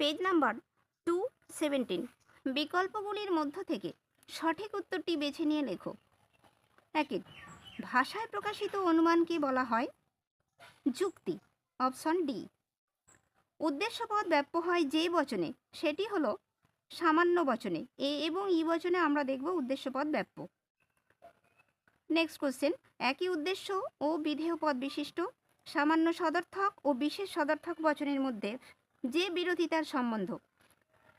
Page number two seventeen বিকল্পগুলির মধ্য থেকে সঠিক উত্তরটি বেছে নিয়ে লেখো। একে, ভাষায় প্রকাশিত অনুমানকে বলা হয়? যুক্তি, অপশন ডি। উদ্দেশ্যপদ ব্যাপ্য হয় যে বচনে, সেটি হলো সামান্য বচনে। এ এবং ই বচনে আমরা দেখব উদ্দেশ্যপদ ব্যাপ্য। নেক্সট কোশ্চেন একই উদ্দেশ্য ও বিধেয় পদ বিশিষ্ট, সামান্য সদর্থক ও বিশেষ সদর্থক বচনের মধ্যে যে বিরোধিতার সম্বন্ধ।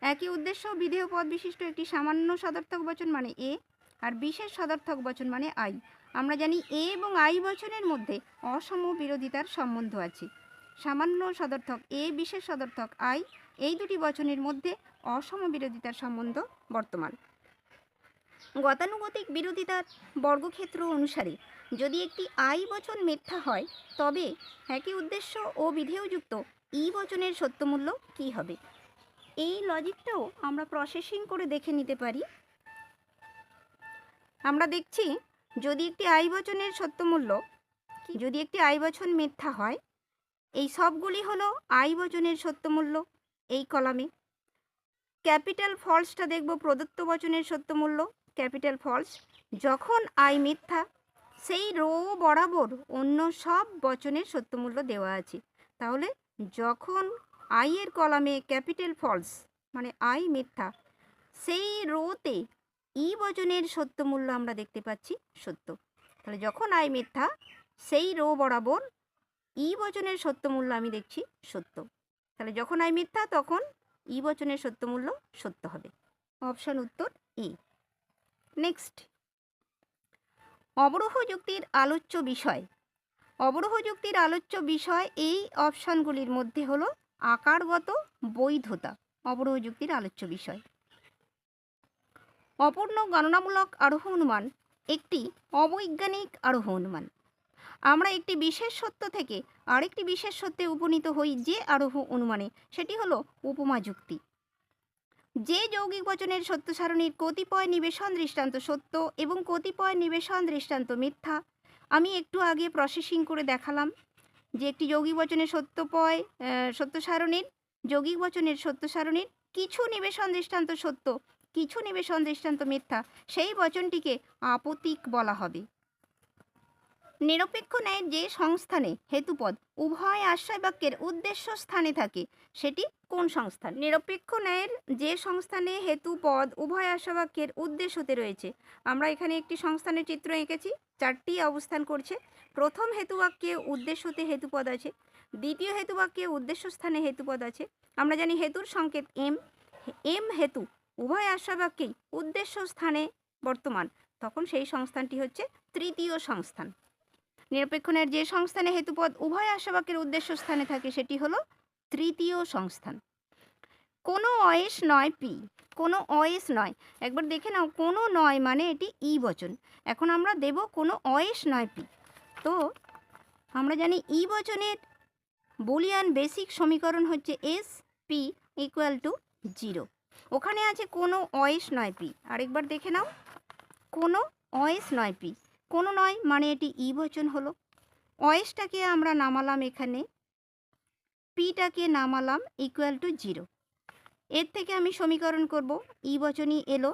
একই উদ্দেশ্য, বিধেয় পদ বিশিষ্ট একটি সামান্য সদর্থক বচন মানে এ আর বিশেষ সদর্থক বচন মানে আই। আমরা জানি এ এবং আই বচনের মধ্যে অসম বিরোধিতার সম্বন্ধ আছে। সামান্য সদর্থক এ, বিশেষ সদর্থক আই, এই দুটি বচনের মধ্যে অসম বিরোধিতার সম্বন্ধ বর্তমান। গতানুগতিক বিরোধিতার বর্গক্ষেত্র অনুসারে যদি একটি আই বচন মিথ্যা হয়, তবে একই উদ্দেশ্য ও বিধেয়যুক্ত ই বচনের সত্যমূল্য কী হবে? এই লজিকটাও আমরা প্রসেসিং করে দেখে নিতে পারি। আমরা দেখছি, যদি একটি আই বচনের সত্যমূল্য, যদি একটি আই বচন মিথ্যা হয়, এই সবগুলি হলো আই বচনের সত্যমূল্য এই কলামে। ক্যাপিটাল ফলসটা দেখব প্রদত্ত বচনের সত্যমূল্য। ক্যাপিটাল ফলস, যখন আই মিথ্যা, সেই রো বরাবর অন্য সব বচনের সত্যমূল্য দেওয়া আছে। তাহলে যখন আই এর কলামে ক্যাপিটাল ফলস মানে আই মিথ্যা, সেই রোতে ই বচনের সত্য মূল্য আমরা দেখতে পাচ্ছি সত্য। তাহলে যখন আই মিথ্যা, সেই রো বরাবর ই বচনের সত্য মূল্য আমি দেখছি সত্য। তাহলে যখন আই মিথ্যা, তখন ই বচনের সত্য মূল্য সত্য হবে। অপশন উত্তর ই নেক্সট অবরোহ যুক্তির আলোচ্য বিষয়। অবরোহ যুক্তির আলোচ্য বিষয় এই অপশনগুলির মধ্যে হলো আকারগত বৈধতা, অবরোহ যুক্তির আলোচ্য বিষয়। অপূর্ণ গণনামূলক আরোহ অনুমান, একটি অবৈজ্ঞানিক আরোহ অনুমান। আমরা একটি বিশেষ সত্য থেকে আরেকটি বিশেষ সত্যে উপনীত হই যে আরোহ অনুমানে, সেটি হলো উপমা যুক্তি। যে যৌগিক বচনের সত্য সারণীর কতিপয় নিবেশন দৃষ্টান্ত সত্য এবং কতিপয় নিবেশন দৃষ্টান্ত মিথ্যা আমি একটু আগে প্রসেসিং করে দেখালাম যে একটি যৌগিক বচনের সত্য পয় সত্য সারণীর, যৌগিক বচনের সত্য সারণীর কিছু নিবেশন দৃষ্টান্ত সত্য, কিছু নিবেশন দৃষ্টান্ত মিথ্যা, সেই বচনটিকে আপতিক বলা হবে। নিরপেক্ষ ন্যায়ের যে সংস্থানে হেতুপদ উভয় আশ্রয় বাক্যের উদ্দেশ্য স্থানে থাকে, সেটি কোন সংস্থান? নিরপেক্ষ ন্যায়ের যে সংস্থানে হেতুপদ উভয় আশ্রয় বাক্যের উদ্দেশ্যতে রয়েছে, আমরা এখানে একটি সংস্থানের চিত্র এঁকেছি, চারটি অবস্থান করছে। প্রথম হেতুবাক্যে উদ্দেশ্যতে হেতুপদ আছে, দ্বিতীয় হেতুবাক্যে উদ্দেশ্য স্থানে হেতুপদ আছে। আমরা জানি হেতুর সংকেত এম এম হেতু উভয় আশ্রয় বাক্যেই উদ্দেশ্য স্থানে বর্তমান। তখন সেই সংস্থানটি হচ্ছে তৃতীয় সংস্থান। নিরপেক্ষণের যে সংস্থানে হেতুপদ উভয় আশাবাকের উদ্দেশ্য স্থানে থাকে সেটি হলো তৃতীয় সংস্থান। কোনো অয়েস নয় পি, কোনো অয়েস নয়। একবার দেখে নাও, কোনো নয় মানে এটি ই বচন। এখন আমরা দেব কোনো অয়েস নয় পি। তো আমরা জানি ই বচনের বুলিয়ান বেসিক সমীকরণ হচ্ছে S P equal to zero. ওখানে আছে কোনো অয়েস নয় পি। আরেকবার দেখে নাও, কোনো অয়েস নয় পি। কোনো নয় মানে এটি ই বচন হলো। অয়েসটাকে আমরা নামালাম এখানে, পিটাকে নামালাম ইকুয়াল টু জিরো এর থেকে আমি সমীকরণ করব, ই বচনই এলো।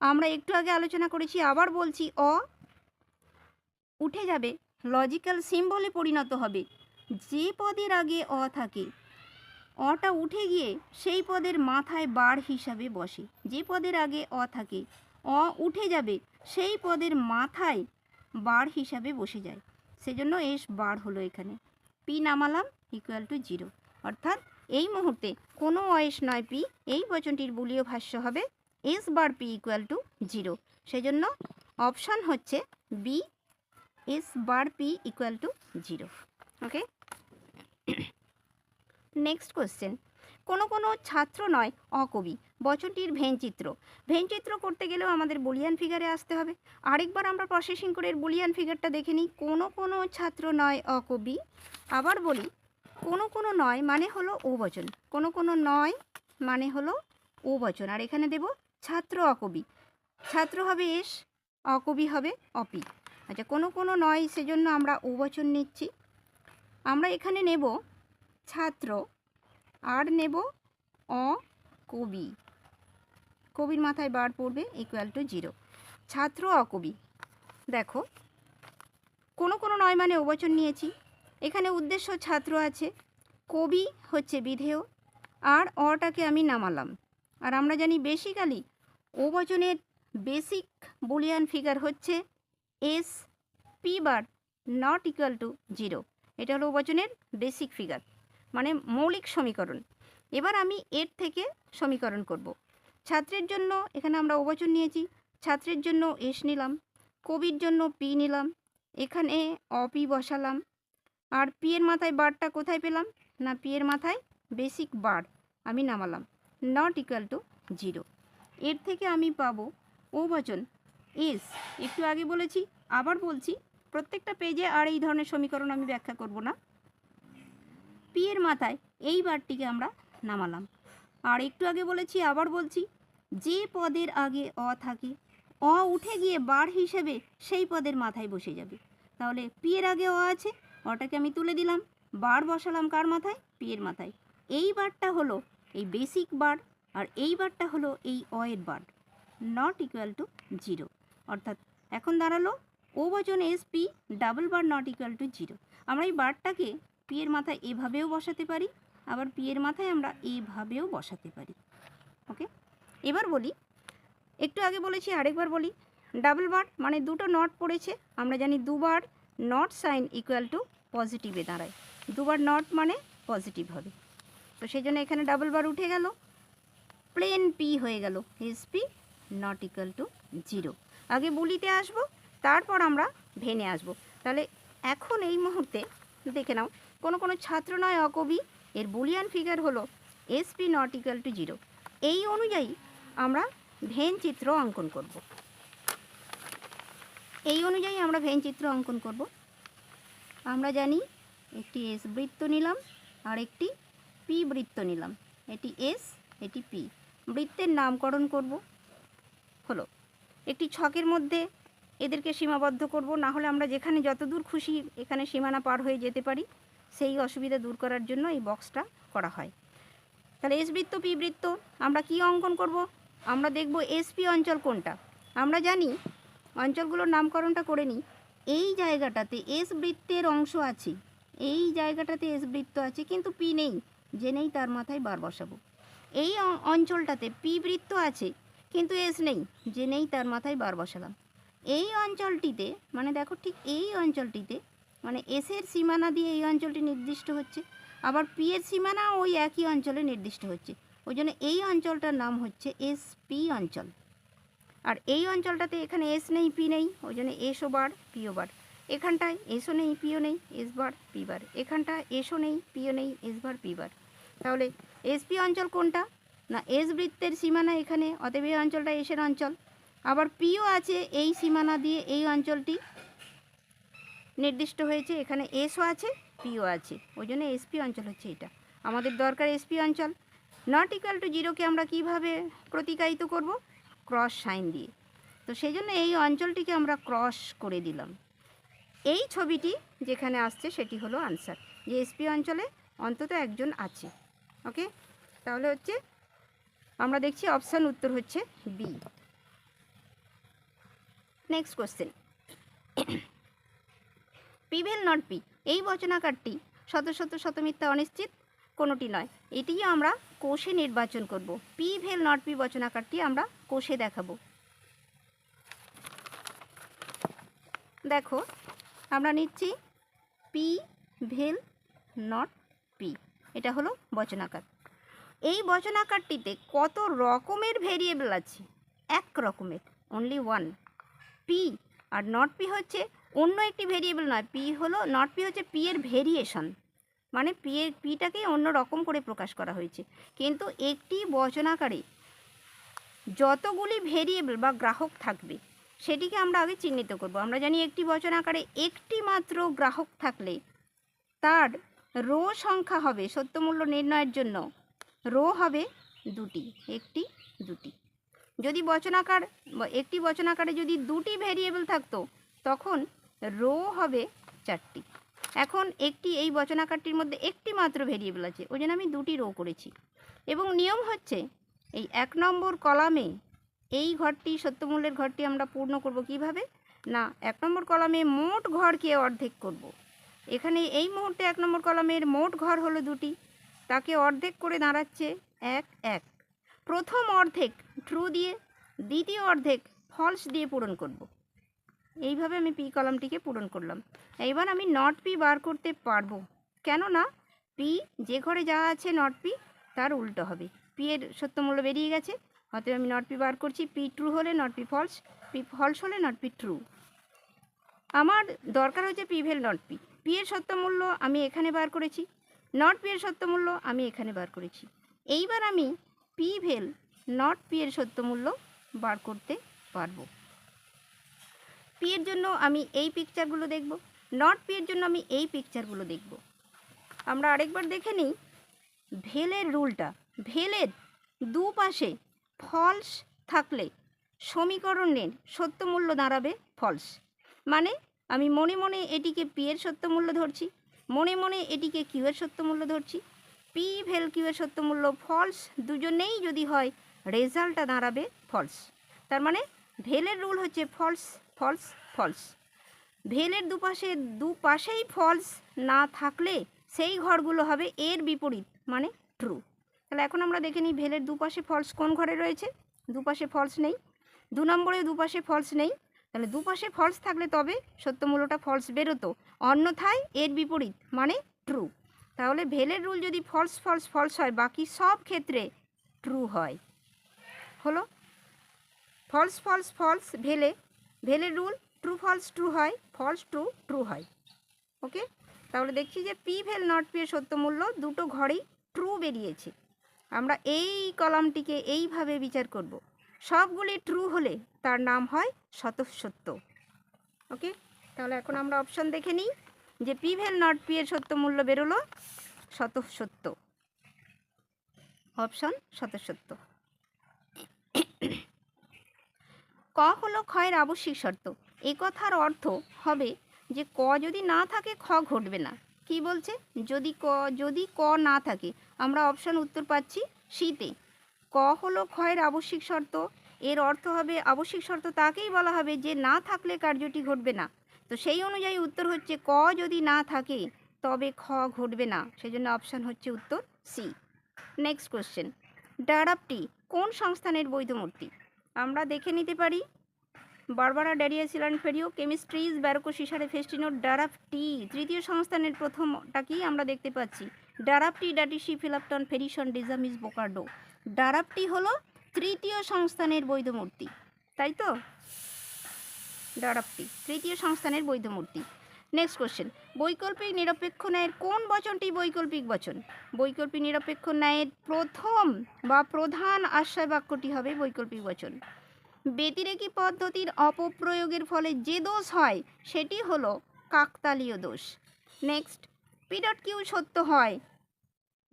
আমরা একটু আগে আলোচনা করেছি, আবার বলছি অ উঠে যাবে লজিক্যাল সিম্বলে পরিণত হবে। যে পদের আগে অ থাকে, অটা উঠে গিয়ে সেই পদের মাথায় বার হিসাবে বসে। যে পদের আগে অ থাকে অ উঠে যাবে। সেই পদের মাথায় বার হিসাবে বসে যায়। সেজন্য এস বার হলো এখানে। পি নামালাম ইকুয়াল টু জিরো অর্থাৎ এই মুহূর্তে কোনো অয়েস নয় পি, এই বচনটির বুলীয় ভাষ্য হবে S bar P equal to zero সেজন্য অপশান হচ্ছে B S bar P equal to zero okay next question কোনো কোনো ছাত্র নয়, অকবি। বচনটির ভেনচিত্র। ভেনচিত্র করতে গেলেও আমাদের বুলিয়ান ফিগারে আসতে হবে। আরেকবার আমরা প্রসেসিং করে বুলিয়ান ফিগারটা দেখে নিই। কোনো কোনো ছাত্র নয়, অকবি। আবার বলি, কোনো কোনো নয় মানে হলো ও বচন। কোনো কোনো নয় মানে হলো ও বচন। আর এখানে দেব ছাত্র, অকবি। ছাত্র হবে এস, অকবি হবে অপি। আচ্ছা কোনো কোনো নয়, সেজন্য আমরা ও বচন নিচ্ছি। আমরা এখানে নেব ছাত্র আর নেব অ কবি। কবির মাথায় বার পড়বে ইকুয়াল টু জিরো ছাত্র অকবি দেখো, কোনো কোনো নয় মানে ওবচন নিয়েছি। এখানে উদ্দেশ্য ছাত্র আছে, কবি হচ্ছে বিধেয়, আর অটাকে আমি নামালাম। আর আমরা জানি বেসিক্যালি বচনের বেসিক বুলিয়ান ফিগার হচ্ছে S P bar not equal to zero এটা হলো ও বচনের বেসিক ফিগার মানে মৌলিক সমীকরণ। এবার আমি এর থেকে সমীকরণ করব। ছাত্রের জন্য এখানে আমরা ওবচন নিয়েছি। ছাত্রের জন্য এস নিলাম। কবির জন্য পি নিলাম। এখানে অপি বসালাম। আর পি এর মাথায় বারটা কোথায় পেলাম? না, পি এর মাথায় বেসিক বার আমি নামালাম। নট ইকুয়াল টু জিরো এর থেকে আমি পাবো ও বচন এস। একটু আগে বলেছি, আবার বলছি, প্রত্যেকটা পেজে আর এই ধরনের সমীকরণ আমি ব্যাখ্যা করব না। পি এর মাথায় এই বারটিকে আমরা নামালাম। আর একটু আগে বলেছি, আবার বলছি, যে পদের আগে অ থাকে, অ উঠে গিয়ে বার হিসেবে সেই পদের মাথায় বসে যাবে। তাহলে পি এর আগে অ আছে, অটাকে আমি তুলে দিলাম। বার বসালাম কার মাথায়? পি এর মাথায়। এই বারটা হলো এই বেসিক বার, আর এই বারটা হলো এই অ এর bar. Not equal to zero অর্থাৎ এখন দাঁড়াল, ও বচন S P double bar not equal to zero আমরা এই বারটাকে পি এর মাথায় এভাবেও বসাতে পারি, আবার পি এর মাথায় আমরা এভাবেও বসাতে পারি। ওকে এবার বলি, একটু আগে বলেছি, আরেকবার বলি ডাবল বার মানে দুটো নট পড়েছে, আমরা জানি দুবার নট সাইন ইকুয়াল টু পজিটিভে দাঁড়ায়। দুবার নট মানে পজিটিভ হবে। তো সেই জন্য এখানে ডাবল বার উঠে গেল প্লেন পি হয়ে গেল S P not equal to zero আগে বুলিতে আসব, তারপর আমরা ভেনে আসব। তাহলে এখন এই মুহূর্তে দেখে নাও কোনো কোনো ছাত্র নয় অকবি। এর বুলিয়ান ফিগার হলো S P not equal to zero এই অনুযায়ী আমরা ভেন চিত্র অঙ্কন করব। এই অনুযায়ী আমরা ভেন চিত্র অঙ্কন করব। আমরা জানি একটি এস বৃত্ত নিলাম আর একটি পি বৃত্ত নিলাম। এটি এস এটি পি বৃত্তের নামকরণ করব। হলো, একটি ছকের মধ্যে এদেরকে সীমাবদ্ধ করব। না হলে আমরা যেখানে যতদূর খুশি এখানে সীমানা পার হয়ে যেতে পারি। সেই অসুবিধা দূর করার জন্য এই বক্সটা করা হয়। তাহলে এস বৃত্ত পি বৃত্ত, আমরা কি অঙ্কন করব? আমরা দেখব এসপি অঞ্চল কোনটা? আমরা জানি, অঞ্চলগুলোর নামকরণটা করে নিই। এই জায়গাটাতে এস বৃত্তের অংশ আছে। এই জায়গাটাতে এস বৃত্ত আছে, কিন্তু পি নেই। যে নেই তার মাথায় বার বসাবো। এই অঞ্চলটাতে পি বৃত্ত আছে, কিন্তু এস নেই। যে নেই তার মাথায় বার বসালাম। এই অঞ্চলটিতে মানে দেখো ঠিক এই অঞ্চলটিতে মানে এসের সীমানা দিয়ে এই অঞ্চলটি নির্দিষ্ট হচ্ছে, আবার পি এর সীমানা ওই একই অঞ্চলে নির্দিষ্ট হচ্ছে। ওই জন্য এই অঞ্চলটার নাম হচ্ছে এস পি অঞ্চল। আর এই অঞ্চলটাতে এখানে এস নেই পি নেই, ওই জন্য এসও বার পিও বার। এখানটায় এসও নেই পিও নেই এস বার পি বার। এখানটায় এসও নেই পিও নেই এস বার পি বার। তাহলে এসপি অঞ্চল কোনটা? না এস বৃত্তের সীমানা এখানে, অতএব এই অঞ্চলটা এসের অঞ্চল। আবার পিও আছে এই সীমানা দিয়ে এই অঞ্চলটি নির্দিষ্ট হয়েছে, এখানে এসও আছে পিও আছে। ওই জন্য এসপি অঞ্চল হচ্ছে এটা। আমাদের দরকার এসপি অঞ্চল। নট ইকুয়াল টু জিরোকে আমরা কীভাবে প্রতিকায়িত করব? ক্রস সাইন দিয়ে। তো সেই জন্য এই অঞ্চলটিকে আমরা ক্রস করে দিলাম। এই ছবিটি যেখানে আসছে, সেটি হলো আনসার যে এসপি অঞ্চলে অন্তত একজন আছে। ওকে তাহলে হচ্ছে, আমরা দেখছি অপশান উত্তর হচ্ছে বি নেক্সট কোশ্চেন পিভেল নট পি এই বচনাকারটি শত শত শত মিথ্যা অনিশ্চিত কোনোটি নয়। এটিই আমরা কোষে নির্বাচন করব। পি ভেল নট পি বচনাকারটি আমরা কোষে দেখাবো। দেখো, আমরা নিচ্ছি পি ভেল নট পি এটা হলো বচনাকার। এই বচনাকারটিতে কত রকমের ভেরিয়েবল আছে? এক রকমের অনলি ওয়ান পি আর নট পি হচ্ছে অন্য একটি ভেরিয়েবল নয় পি হলো নট পি হচ্ছে পি এর ভেরিয়েশন। মানে পি এর পিটাকে অন্য রকম করে প্রকাশ করা হয়েছে। কিন্তু একটি বচনাকারে যতগুলি ভেরিয়েবল বা গ্রাহক থাকবে, সেটিকে আমরা আগে চিহ্নিত করব। আমরা জানি একটি বচনাকারে একটি মাত্র গ্রাহক থাকলে তার রো সংখ্যা হবে সত্যমূল্য নির্ণয়ের জন্য, রো হবে দুটি, একটি, দুটি। যদি বচনাকার, একটি বচনাকারে যদি দুটি ভেরিয়েবল থাকতো, তখন রো হবে চারটি। এখন একটি এই বচনাকারটির মধ্যে একটি মাত্র ভেরিয়েবল আছে, ওই জন্য আমি দুটি রো করেছি। এবং নিয়ম হচ্ছে, এই এক নম্বর কলামে এই ঘরটি, সত্যমূল্যের ঘরটি আমরা পূর্ণ করব কীভাবে? না, এক নম্বর কলামে মোট ঘরকে অর্ধেক করব। এখানে এই মুহূর্তে এক নম্বর কলামের মোট ঘর হলো দুটি। তাকে অর্ধেক করে দাঁড়াচ্ছে এক এক। প্রথম অর্ধেক ট্রু দিয়ে, দ্বিতীয় অর্ধেক ফলস দিয়ে পূরণ করব। এইভাবে আমি পি কলামটিকে পূরণ করলাম। এইবার আমি নট পি বার করতে পারব। কেননা, পি, যে ঘরে যা আছে নট পি, তার উল্টো হবে। পি এর সত্যমূল্য বেরিয়ে গেছে। অতএব আমি নট পি বার করছি। পি ট্রু হলে not P false P false হলে নট পি ট্রু। আমার দরকার হচ্ছে পি ভেল নট পি। পি এর সত্যমূল্য আমি এখানে বার করেছি। নট পি এর সত্যমূল্য আমি এখানে বার করেছি। এইবার আমি পি ভেল নট পি এর সত্যমূল্য বার করতে পারব। পি এর জন্য আমি এই পিকচারগুলো দেখব নট পি এর জন্য আমি এই পিকচারগুলো দেখব। আমরা আরেকবার দেখে নিই। ভেলের রুলটা, ভেলের দুপাশে ফলস থাকলে সমীকরণের সত্যমূল্য দাঁড়াবে ফলস মানে আমি মনে মনে এটিকে পি এর সত্যমূল্য ধরছি, মনে মনে এটিকে কিউ এর সত্যমূল্য ধরছি। পি ভেল কিউ এর সত্যমূল্য ফলস দুজনেই যদি হয় রেজাল্টটা দাঁড়াবে ফলস তার মানে ভেলের রুল হচ্ছে ফলস ফলস ফলস। ভেলের দুপাশে, দুপাশেই ফলস না থাকলে সেই ঘরগুলো হবে এর বিপরীত মানে ট্রু তাহলে এখন আমরা দেখে নিই ভেলের দুপাশে ফলস কোন ঘরে রয়েছে? দুপাশে ফলস নেই। দু নম্বরে দুপাশে ফলস নেই। তাহলে দুপাশে ফলস থাকলে তবে সত্যমূল্যটা ফলস বেরোতো। অন্যথায় এর বিপরীত মানে ট্রু তাহলে ভেলের রুল যদি ফলস ফলস ফলস হয়, বাকি সব ক্ষেত্রে ট্রু হয়। হলো? ফলস ফলস ফলস, ভেলে ভেলের রুল ট্রু ফলস ট্রু হয় ফলস ট্রু ট্রু হয়। ওকে তাহলে দেখছি যে পি ভেল নট পি এর সত্যমূল্য দুটো ঘরেই ট্রু বেরিয়েছে। আমরা এই কলামটিকে এইভাবে বিচার করব। সবগুলি ট্রু হলে তার নাম হয় শতসত্য ওকে তাহলে এখন আমরা অপশন দেখে নিই যে পি ভেল নট পি এর সত্যমূল্য বেরোলো শতসত্য অপশন শতসত্য ক হলো ক্ষয়ের আবশ্যিক শর্ত। এ কথার অর্থ হবে যে ক যদি না থাকে, খ ঘটবে না। কি বলছে? যদি ক যদি ক না থাকে, আমরা অপশন উত্তর পাচ্ছি শীতে। ক হলো ক্ষয়ের আবশ্যিক শর্ত। এর অর্থ হবে, আবশ্যিক শর্ত তাকেই বলা হবে যে না থাকলে কার্যটি ঘটবে না। তো সেই অনুযায়ী উত্তর হচ্ছে ক যদি না থাকে, তবে খ ঘটবে না। সেজন্য অপশান হচ্ছে উত্তর সি। নেক্সট কোশ্চেন ডারাপটি কোন সংস্থানের বৈধ মূর্তি আমরা দেখে নিতে পারি। বারবারা ড্যারিয়াসিলান ফেরিও কেমিস্ট্রিজ ব্যারোকো সিসারে ফেস্টিনো ডারাপটি তৃতীয় সংস্থানের প্রথমটাকেই আমরা দেখতে পাচ্ছি। ডারাপটি ডাটিসি ফিলাপটন ফেরিসন ডিজামিস বোকার্ডো। ডারাপটি হলো তৃতীয় সংস্থানের বৈধ মূর্তি তাই তো? ডারাপটি তৃতীয় সংস্থানের বৈধ মূর্তি নেক্সট কোশ্চেন বৈকল্পিক নিরপেক্ষ ন্যায়ের কোন বচনটি বৈকল্পিক বচন? বৈকল্পিক নিরপেক্ষ ন্যায়ের প্রথম বা প্রধান আশ্রয় বাক্যটি হবে বৈকল্পিক বচন। ব্যতিরেকি পদ্ধতির অপপ্রয়োগের ফলে যে দোষ হয়, সেটি হলো কাকতালীয় দোষ। নেক্সট পি ডট কিউ সত্য হয়।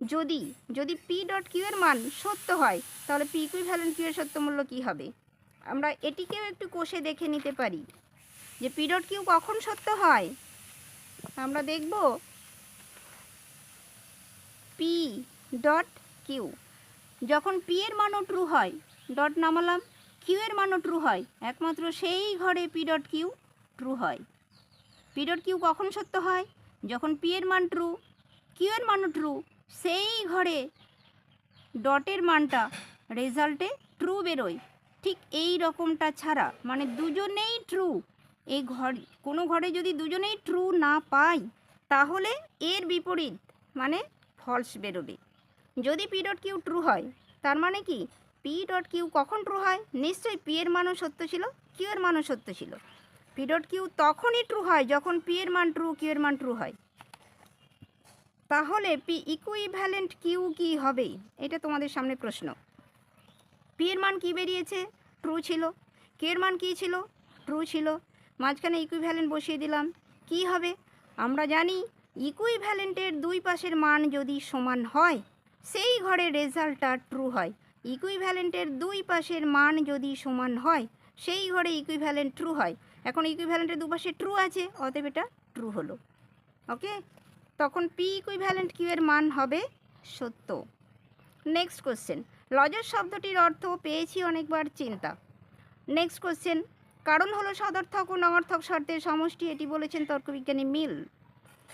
যদি যদি পি ডট কিউ এর মান সত্য হয়, তাহলে পি ইকুইভ্যালেন্ট কিউ এর সত্য মূল্য কী হবে? আমরা এটিকেও একটু কোষে দেখে নিতে পারি যে পি ডট কিউ কখন সত্য হয়? আমরা দেখব পি ডট কিউ যখন পি এর মানও ট্রু হয় ডট নামালাম কিউ এর মানও ট্রু হয়, একমাত্র সেই ঘরে পি ডট কিউ ট্রু হয়। পি ডট কিউ কখন সত্য হয়? যখন পি এর মান ট্রু কিউ এর মানও ট্রু সেই ঘরে ডটের মানটা রেজাল্টে ট্রু বেরোয়। ঠিক এই রকমটা ছাড়া মানে দুজনেই ট্রু এই ঘর, কোনো ঘরে যদি দুজনেই ট্রু না পাই, তাহলে এর বিপরীত মানে ফলস বেরোবে। যদি পি ডট কিউ ট্রু হয়, তার মানে কি? পি ডট কিউ কখন ট্রু হয়? নিশ্চয়ই পি এর মানও সত্য ছিল কিউ এর মানও সত্য ছিল। পি ডট কিউ তখনই ট্রু হয় যখন পি এর মান ট্রু কিউ এর মান ট্রু হয়। তাহলে পি ইকুইভ্যালেন্ট কিউ কি হবে? এটা তোমাদের সামনে প্রশ্ন। পি এর মান কি বেরিয়েছে? ট্রু ছিল। কে এর মান কী ছিল? ট্রু ছিল। মাঝখানে ইকুইভ্যালেন্ট বসিয়ে দিলাম। কি হবে? আমরা জানি ইকুইভ্যালেন্টের দুই পাশের মান যদি সমান হয়, সেই ঘরের রেজাল্টটা ট্রু হয়। ইকুইভ্যালেন্টের দুই পাশের মান যদি সমান হয়, সেই ঘরে ইকুইভ্যালেন্ট ট্রু হয়। এখন ইকুইভ্যালেন্টের দুপাশে ট্রু আছে, অতএব এটা ট্রু হলো। ওকে তখন পি ইকুইভ্যালেন্ট কিউ এর মান হবে সত্য। নেক্সট কোশ্চেন লজের শব্দটির অর্থ পেয়েছি অনেকবার চিন্তা। নেক্সট কোশ্চেন কারণ হলো সদর্থক ও নঙর্থক শর্তের সমষ্টি, এটি বলেছেন তর্কবিজ্ঞানী মিল।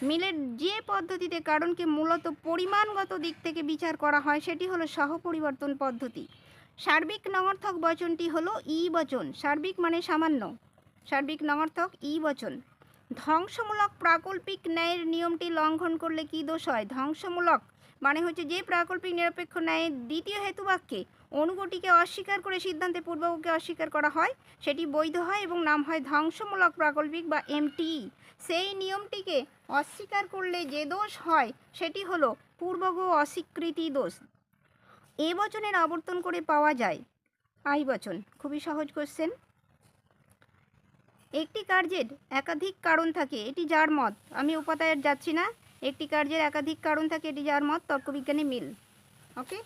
মিলের যে পদ্ধতিতে কারণকে মূলত পরিমাণগত দিক থেকে বিচার করা হয়, সেটি হলো সহপরিবর্তন পদ্ধতি। সার্বিক নঙর্থক বচনটি হলো ই বচন, সার্বিক মানে সামান্য। সার্বিক নঙর্থক ই বচন। ধ্বংসমূলক প্রাকল্পিক ন্যায়ের নিয়মটি লঙ্ঘন করলে কি দোষ হয়? ধ্বংসমূলক মানে হচ্ছে যে প্রাকল্পিক নিরপেক্ষ ন্যায়ের দ্বিতীয় হেতুবাক্যে অনুগতিকে অস্বীকার করে সিদ্ধান্তে পূর্বককে অস্বীকার করা হয়। সেটি বৈধ হয় এবং নাম হয় ধ্বংসমূলক প্রাকল্পিক বা এমটি। সেই নিয়মটিকে অস্বীকার করলে যে দোষ হয়, সেটি হলো পূর্বগ অস্বীকৃতি দোষ। এ বচনের আবর্তন করে পাওয়া যায়। আই বচন, খুবই সহজ কোশ্চেন একটি কার্যের একাধিক কারণ থাকে, এটি যার মত। আমি উপাদায়ের যাচ্ছি না। একটি কার্যের একাধিক কারণ থাকে, এটি যার মত, তর্কবিজ্ঞানী মিল। ওকে